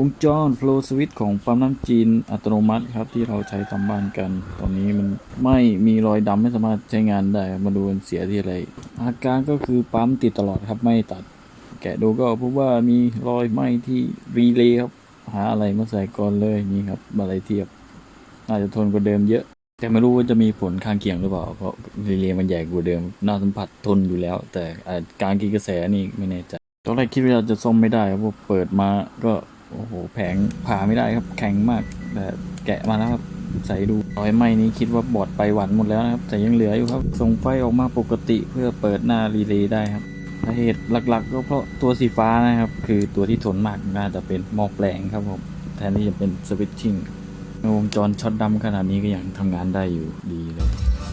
วงจร flow switch ของปั๊มน้ำจีนอัตโนมัติครับที่เราใช้ทำบ้านกัน ตอนนี้มันไม่มีรอยดำไม่สามารถใช้งานได้ มาดูมันเสียที่อะไร อาการก็คือปั๊มติดตลอดครับไม่ตัด แกะดูก็พบว่ามีรอยไหม้ที่รีเลย์ครับ หาอะไรมาใส่ก่อนเลยนี่ครับอะไรเทียบน่าจะทนกว่าเดิมเยอะ แต่ไม่รู้ว่าจะมีผลข้างเคียงหรือเปล่า เพราะรีเลย์มันใหญ่กว่าเดิม น่าสัมผัสทนอยู่แล้ว แต่การกินกระแสนี่ไม่แน่ใจตอนแรกคิดว่าจะซ่อมไม่ได้ครับเพราะเปิดมาก็ โอ้โหแผงผ่าไม่ได้ครับ แข็งมากแต่แกะมาแล้วครับใส่ดูรอยไหม้นี้คิดว่าบอดไปหวันหมดแล้วนะครับ แต่ยังเหลืออยู่ครับส่งไฟออกมาปกติเพื่อเปิดหน้ารีเลย์ได้ครับสาเหตุหลักๆ ก็เพราะตัวสีฟ้านะครับ คือตัวที่ทนมากน่าจะเป็นหม้อแปลงครับผมแทนที่จะเป็นสวิตชิ่งวงจรช็อตดำขนาดนี้ก็ยังทำงานได้อยู่ดีเลย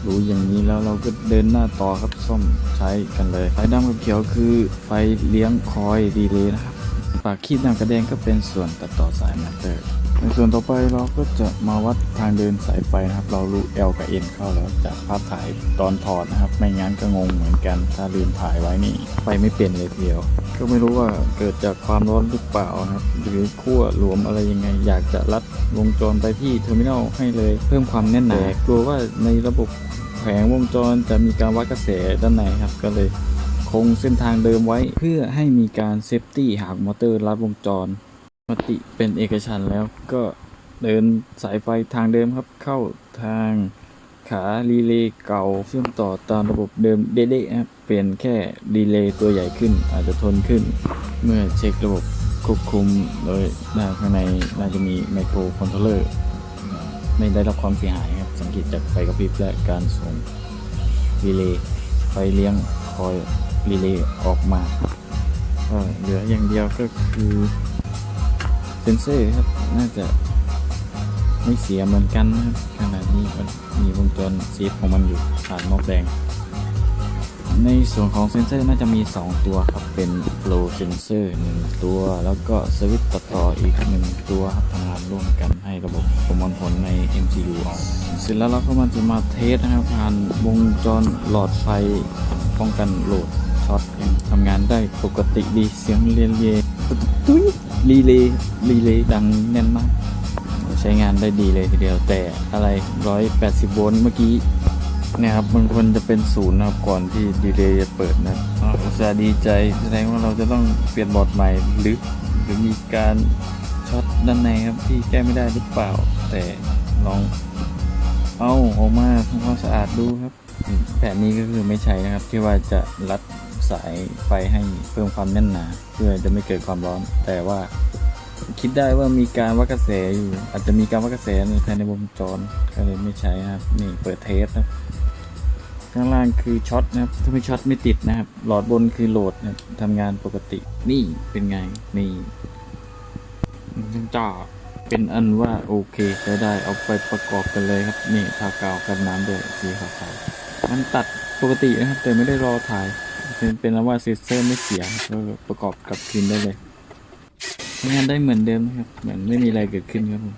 รู้อย่างนี้แล้วเราก็เดินหน้าต่อครับซ่อมใช้กันเลยไฟดำกับเขียวคือไฟเลี้ยงคอยดีเลยนะครับ ปากคีบหน้ากระแดงก็เป็นส่วนตัดต่อสายมาเตอร์ ในส่วนต่อไปเราก็จะมาวัดทางเดินสายไฟนะครับ เรารู้ L กับ N เข้าแล้วจากภาพถ่ายตอนถอดนะครับ ไม่งั้นก็งงเหมือนกัน ถ้าลืมถ่ายไว้นี่ไฟไม่เป็นเลยทีเดียว ก็ไม่รู้ว่าเกิดจากความร้อนหรือเปล่านะครับหรือขั้วหลวมอะไรยังไง อยากจะรัดวงจรไปที่เทอร์มินอลให้เลยเพิ่มความแน่นหนากลัวว่าในระบบแผงวงจรจะมีการวัดกระแสด้านในครับก็เลย คงเส้นทางเดิมไว้เพื่อให้มีการเซฟตี้หากมอเตอร์ลัดวงจรมติเป็นเอกฉันแล้วก็เดินสายไฟทางเดิมครับเข้าทางขารีเลย์เก่าเชื่อมต่อตามระบบเดิมเด๊ะๆครับเปลี่ยนแค่รีเลย์ตัวใหญ่ขึ้นอาจจะทนขึ้น เมื่อเช็คระบบควบคุมโดยด้านข้างในน่าจะมีไมโครคอนโทรลเลอร์ไม่ได้รับความเสียหายครับ สังเกตจากไฟกระพริบและการส่งรีเลย์ไฟเลี้ยงคอย รีเลย์ออกมาก็เหลืออย่างเดียวก็คือเซนเซอร์ครับ น่าจะไม่เสียเหมือนกันนะครับขนาดนี้มันมีวงจรซีฟของมันอยู่ผ่านหมอกแดง ในส่วนของเซนเซอร์น่าจะมี 2 ตัวครับ เป็น flow sensor 1 ตัว แล้วก็สวิตช์ต่ออีก 1 ตัวครับทำงานร่วมกันให้ระบบประมวลผลใน MCU ออกเสร็จแล้วเราก็มาจะมาเทสนะครับผ่านวงจรหลอดไฟป้องกันโหลด ช็อตยังทำงานได้ปกติดีเสียงเรียนเรียตุ้ยรีเลย์รีเลย์ดังแน่นมาก ใช้งานได้ดีเลยทีเดียวแต่อะไร 180 โวลต์เมื่อกี้นี่ยครับมันควรจะเป็นศูนย์นะครับก่อนที่ดีเลย์จะเปิดนะอ่าอุตส่าห์ดีใจแสดงว่าเราจะต้องเปลี่ยนบอร์ดใหม่หรือหรือมีการช็อตด้านในครับที่แก้ไม่ได้หรือเปล่า แต่ลองเอาออกมาทำความสะอาดดูครับ แผนนี้ก็คือไม่ใช่นะครับที่ว่าจะรัด สายไฟให้เพิ่มความแน่นหนา เพื่อจะไม่เกิดความร้อน แต่ว่าคิดได้ว่ามีการวัดกระแสอยู่ อาจจะมีการวัดกระแสในภายในวงจรก็เลยไม่ใช้ครับ นี่เปิดเทสนะครับข้างล่างคือช็อตนะครับถ้าไม่ช็อตไม่ติดนะครับ หลอดบนคือโหลดนะครับทำงานปกติ นี่เป็นไง นี่จ้าเป็นอันว่าโอเคใช้ได้เอาไปประกอบกันเลยครับ นี่ทากาวกันน้ำด้วยสีขาวๆมันตัดปกตินะครับ แต่ไม่ได้รอถ่าย เป็นเป็นอันว่าเซนเซอร์ไม่เสียก็ประกอบกับคืนได้เลยงานได้เหมือนเดิมนะครับ เหมือนไม่มีอะไรเกิดขึ้นครับผม